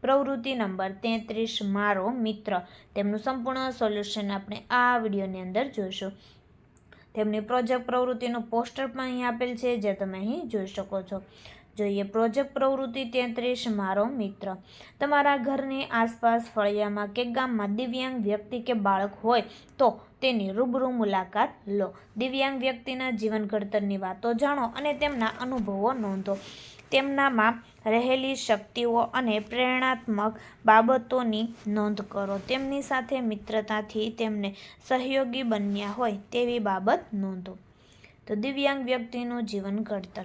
પ્રવૃત્તિ નંબર તેત્રીસ, મારો મિત્ર. તેમનું સંપૂર્ણ સોલ્યુશન આપણે આ વિડીયોની અંદર જોઈશું. તેમની પ્રોજેક્ટ પ્રવૃત્તિનું પોસ્ટર પણ અહીં આપેલ છે, જે તમે અહીં જોઈ શકો છો. જોઈએ પ્રોજેક્ટ પ્રવૃત્તિ તેત્રીસ, મારો મિત્ર. તમારા ઘરની આસપાસ ફળિયામાં કે ગામમાં દિવ્યાંગ વ્યક્તિ કે બાળક હોય તો તેની રૂબરૂ મુલાકાત લો. દિવ્યાંગ વ્યક્તિના જીવન ઘડતરની વાતો જાણો અને તેમના અનુભવો નોંધો. તેમનામાં રહેલી શક્તિઓ અને પ્રેરણાત્મક બાબતોની નોંધ કરો. તેમની સાથે મિત્રતાથી તેમને સહયોગી બન્યા હોય તેવી બાબત નોંધો. તો દિવ્યાંગ વ્યક્તિનું જીવન ઘડતર.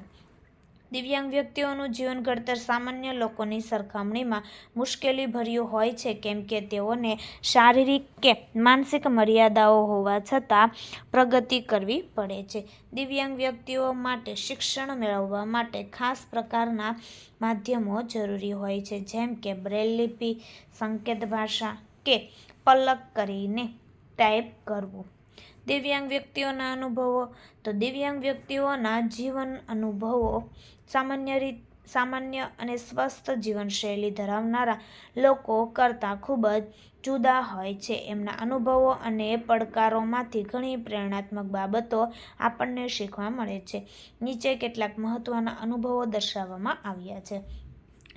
દિવ્યાંગ વ્યક્તિઓનું જીવન ઘડતર સામાન્ય લોકોની સરખામણીમાં મુશ્કેલીભર્યું હોય છે, કેમ કે તેઓને શારીરિક કે માનસિક મર્યાદાઓ હોવા છતાં પ્રગતિ કરવી પડે છે. દિવ્યાંગ વ્યક્તિઓ માટે શિક્ષણ મેળવવા માટે ખાસ પ્રકારના માધ્યમો જરૂરી હોય છે, જેમ કે બ્રેલ લિપિ, સંકેત ભાષા કે પલક કરીને ટાઈપ કરવું. દિવ્યાંગ વ્યક્તિઓના અનુભવો. તો દિવ્યાંગ વ્યક્તિઓના જીવન અનુભવો. સામાન્ય રીત, સામાન્ય અને સ્વસ્થ જીવનશૈલી ધરાવનારા લોકો કરતાં ખૂબ જ જુદા હોય છે. એમના અનુભવો અને પડકારોમાંથી ઘણી પ્રેરણાત્મક બાબતો આપણને શીખવા મળે છે. નીચે કેટલાક મહત્ત્વના અનુભવો દર્શાવવામાં આવ્યા છે.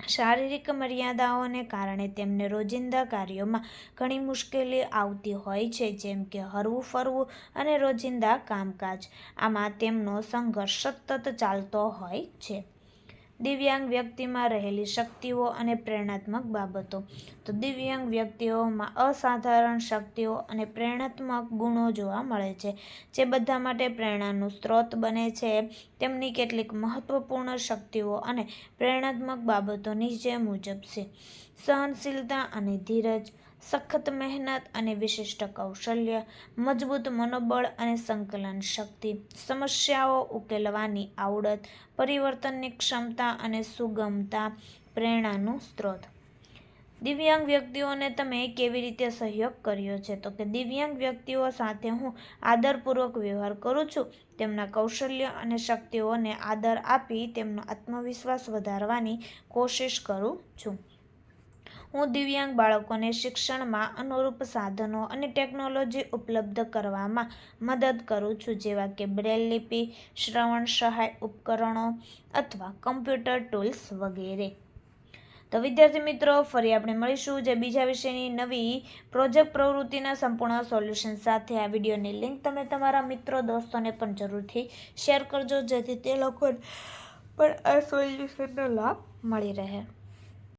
શારીરિક મર્યાદાઓને કારણે તેમને રોજિંદા કાર્યોમાં ઘણી મુશ્કેલી આવતી હોય છે, જેમ કે હરવું, ફરવું અને રોજિંદા કામકાજ. આમાં તેમનો સંઘર્ષ સતત ચાલતો હોય છે. દિવ્યાંગ વ્યક્તિમાં રહેલી શક્તિઓ અને પ્રેરણાત્મક બાબતો. તો દિવ્યાંગ વ્યક્તિઓમાં અસાધારણ શક્તિઓ અને પ્રેરણાત્મક ગુણો જોવા મળે છે, જે બધા માટે પ્રેરણાનું સ્ત્રોત બને છે. તેમની કેટલીક મહત્વપૂર્ણ શક્તિઓ અને પ્રેરણાત્મક બાબતો નીચે મુજબ છે. સહનશીલતા અને ધીરજ, સખત મહેનત અને વિશિષ્ટ કૌશલ્ય, મજબૂત મનોબળ અને સંકલન શક્તિ, સમસ્યાઓ ઉકેલવાની આવડત, પરિવર્તનની ક્ષમતા અને સુગમતા પ્રેરણાનું સ્ત્રોત. દિવ્યાંગ વ્યક્તિઓને તમે કેવી રીતે સહયોગ કર્યો છે? તો કે દિવ્યાંગ વ્યક્તિઓ સાથે હું આદરપૂર્વક વ્યવહાર કરું છું. તેમના કૌશલ્ય અને શક્તિઓને આદર આપી તેમનો આત્મવિશ્વાસ વધારવાની કોશિશ કરું છું. હું દિવ્યાંગ બાળકોને શિક્ષણમાં અનુરૂપ સાધનો અને ટેકનોલોજી ઉપલબ્ધ કરવામાં મદદ કરું છું. જેવા કે બ્રેલ લિપિ, શ્રવણ સહાય ઉપકરણો અથવા કમ્પ્યુટર ટૂલ્સ વગેરે. તો વિદ્યાર્થી મિત્રો, ફરી આપણે મળીશું જે બીજા વિષયની નવી પ્રોજેક્ટ પ્રવૃત્તિના સંપૂર્ણ સોલ્યુશન સાથે. આ વિડીયોની લિંક તમે તમારા મિત્રો, દોસ્તોને પણ જરૂરથી શેર કરજો, જેથી તે લોકોને પણ આ સોલ્યુશનનો લાભ મળી રહે.